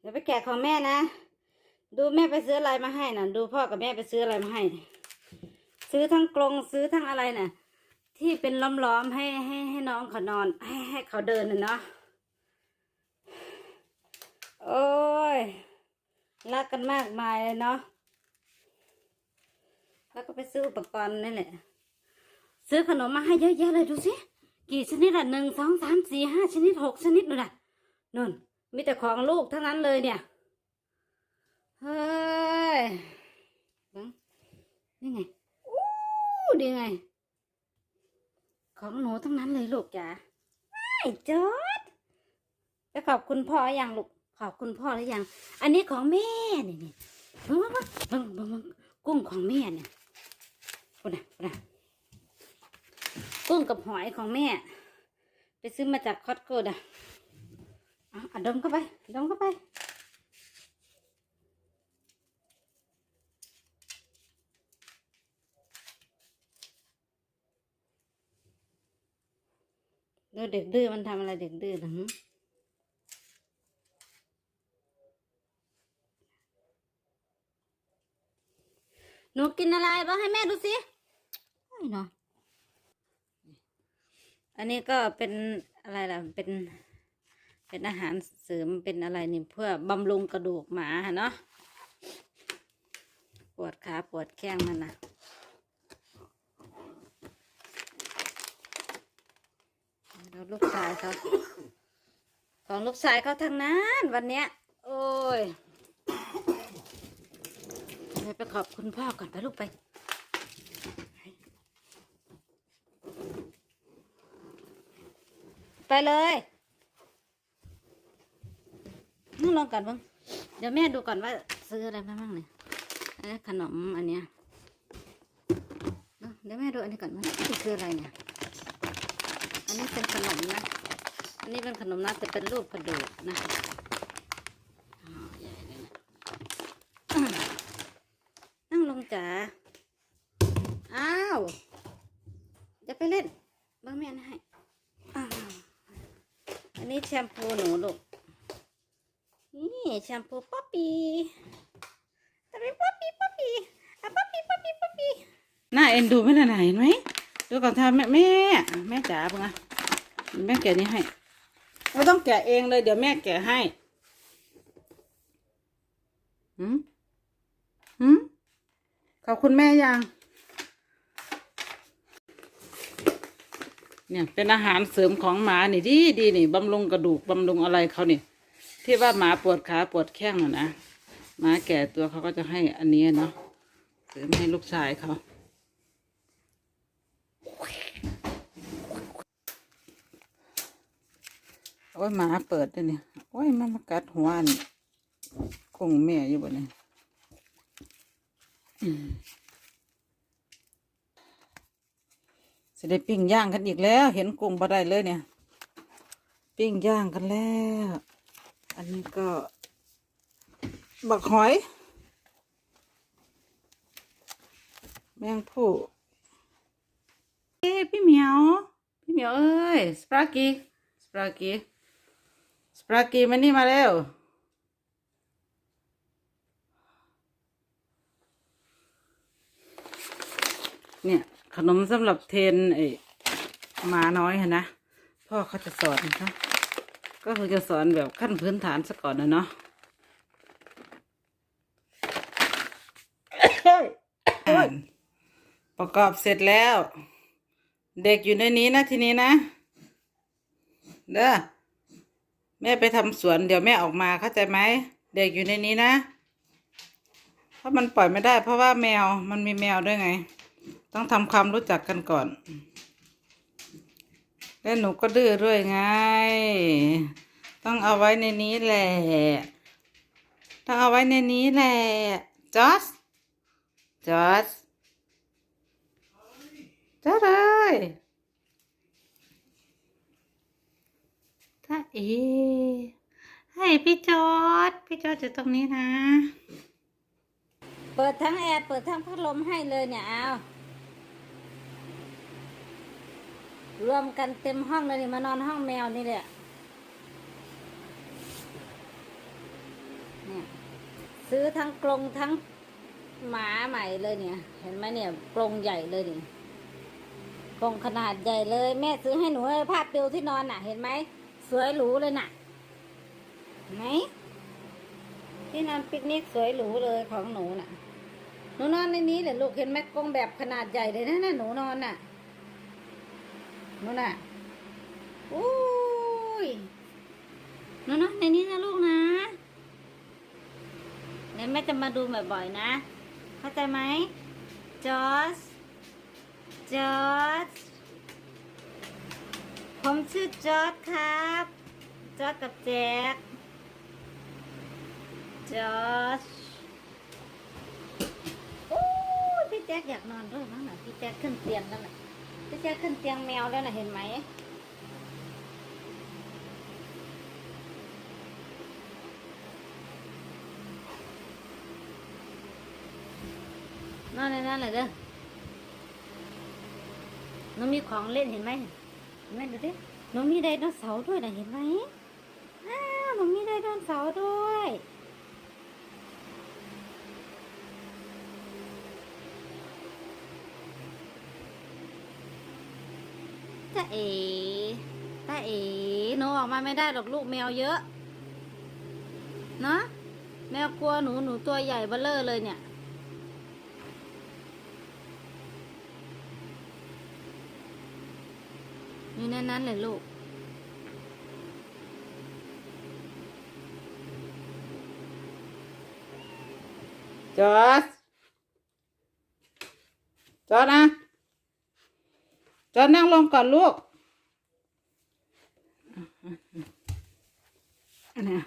เดี๋ยวไปแกะของแม่นะ ดูแม่ไปซื้ออะไรมาให้น่ะ ดูพ่อกับแม่ไปซื้ออะไรมาให้ ซื้อทั้งกรงซื้อทั้งอะไรน่ะ ที่เป็นล้อมๆให้ให้ให้น้องเขานอน ให้ให้เขาเดินน่ะเนาะ โอ้ย รักกันมากมายเลยเนาะ แล้วก็ไปซื้ออุปกรณ์นี่แหละ ซื้อขนมมาให้เยอะแยะเลยดูสิ กี่ชนิดอะหนึ่งสองสามสี่ห้าชนิดหกชนิดนู่นน่ะนู่น มีแต่ของลูกทั้งนั้นเลยเนี่ย เฮ้ยนี่ไงอู้ดีไง ของหนูทั้งนั้นเลยลูกจ๋าไอ้จอดไปขอบคุณพ่ออยังลูก ขอบคุณพ่อหรือยัง อันนี้ของแม่นี่นี่เบิ่งเบิ่งบิ่งบิ่งบิ่งกุ้งของแม่เนี่ยปุ่นนะปุ่นนะกุ้งกับหอยของแม่ ไปซื้อมาจากคอสโก้ด่ะ อะดมเข้าไป ดมเข้าไป ดูเด็กดื้อมันทำอะไรเด็กดื้อนะหึหนูกินอะไรบ้างให้แม่ดูสิไอ้เนาะอันนี้ก็เป็นอะไรล่ะ เป็น เป็นอาหารเสริมเป็นอะไรนี่เพื่อบำรุงกระดูกหมาฮะเนาะปวดขาปวดแข้งมันนะแล้วลูกชายเขาของลูกชายเขาทั้งนั้นวันเนี้ย โอ้ยไปขอบคุณพ่อก่อนไปลูกไปไปเลยนั่ง ลองก่อนบ้างเดี๋ยวแม่ดูก่อนว่าซื้ออะไรมาบ้างเนี่ยขนมอันเนี้ยเดี๋ยวแม่ดูอันนี้ก่อนว่าคืออะไรเนี่ย อันนี้เป็นขนมนะ อันนี้เป็นขนมนะแต่เป็นรูปกระดูกนะนั่งลงจ๋า อ้าวจะไปเล่นบ้างแม่ให้ อันนี้แชมพูหนูลูก แชมพูป๊อปปี้ทำไมป๊อปปี้ป๊อปปี้อะป๊อปปี้ป๊อปปี้ป๊อปปี้น่าเอ็นดูไหมล่ะน่ะเห็นไหมดูก่อนทำแม่แม่แม่จ๋าเป็นไงแม่แกะนี่ให้ไม่ต้องแกะเองเลยเดี๋ยวแม่แกะให้หืมหืมขอบคุณแม่ยังเนี่ยเป็นอาหารเสริมของหมานี่ดีดีนี่บำรุงกระดูกบำรุงอะไรเขานี่ ที่ว่าหมาปวดขาปวดแข้งนะนะหมาแก่ตัวเขาก็จะให้อันนี้เนาะเสริมให้ลูกชายเขาโอ้ยหมาเปิดด้วยเนี่ยโอ้ยมันมากัดหัวนี่คงแม่อยู่บ่เนี่ยจะได้ปิ้งย่างกันอีกแล้ว เห็นกุ้งบ่ได้เลยเนี่ย ปิ้งย่างกันแล้ว อันนี้ก็ บักหอย แมงผู้เอ้พี่เหมียว พี่เหมียวเอ้ย สปรากี้สปรากี้สปรากี้มานี่มาแล้วเนี่ยขนมสำหรับเทนไอ้หมาน้อยค่ะนะ พ่อเขาจะสอนนะคะ ก็คือจะสอนแบบขั้นพื้นฐานซะก่อนนะเนาะอ่านประกอบเสร็จแล้ว เด็กอยู่ในนี้นะทีนี้นะเด้อแม่ไปทำสวนเดี๋ยวแม่ออกมาเข้าใจไหมเด็กอยู่ในนี้นะเพราะมันปล่อยไม่ได้ เพราะว่าแมวมันมีแมวด้วยไง ต้องทำความรู้จักกันก่อน แล้วหนูก็ดื้อด้วยไง ต้องเอาไว้ในนี้แหละ ต้องเอาไว้ในนี้แหละ จอส จอสจอสเลยถ้าเอให้พี่จอด พี่จอดอยู่ตรงนี้นะ เปิดทั้งแอร์เปิดทั้งพัดลมให้เลยเนี่ยเอา รวมกันเต็มห้องเลยนี่มานอนห้องแมวนี่แหละเนี่ยซื้อทั้งกรงทั้งหมาใหม่เลยเนี่ย เห็นไหมเนี่ยกรงใหญ่เลยนี่กรงขนาดใหญ่เลย แม่ซื้อให้หนูเลยผ้าปิวที่นอนน่ะ เห็นไหมสวยหรูเลยน่ะเห็นไหมที่นอนปิกนิกสวยหรูเลยของหนูน่ะหนูนอนในนี้แหละลูกเห็นไหมกรงแบบขนาดใหญ่เลยนะน่ะหนูนอนน่ะ นู่น่ะอุ้ยนูนอนในนี้นะลูกนะเดี๋ยวแม่จะมาดูบ่อยๆนะ เข้าใจไหมจอร์จจอร์จผมชื่อจอร์จครับจอร์จกับแจ็คจอร์จโอ้พี่แจ็คอยากนอนด้วยมั้งนะพี่แจ็คขึ้นเตียงแล้วน่ะ พี่แจ็คขึ้นเตียงแมวแล้วนะเห็นไหมนอนในนั้นเลยเด้อหนูมีของเล่นเห็นไหมเห็นไหมดูดิหนูมีไดโนเสาร์ด้วยนะเห็นไหมอ้าวนมีไดโนเสาร์ด้วย ตาเอ๋ตาเอ๋หนูออกมาไม่ได้หรอกลูกแมวเยอะ เนาะแมวกลัวหนูหนูตัวใหญ่เบ้อเลอเลยเนี่ยอยู่ในนั้นเลยลูก จอร์จอร์จนะ จอนั่งลงก่อนลูกอันนี้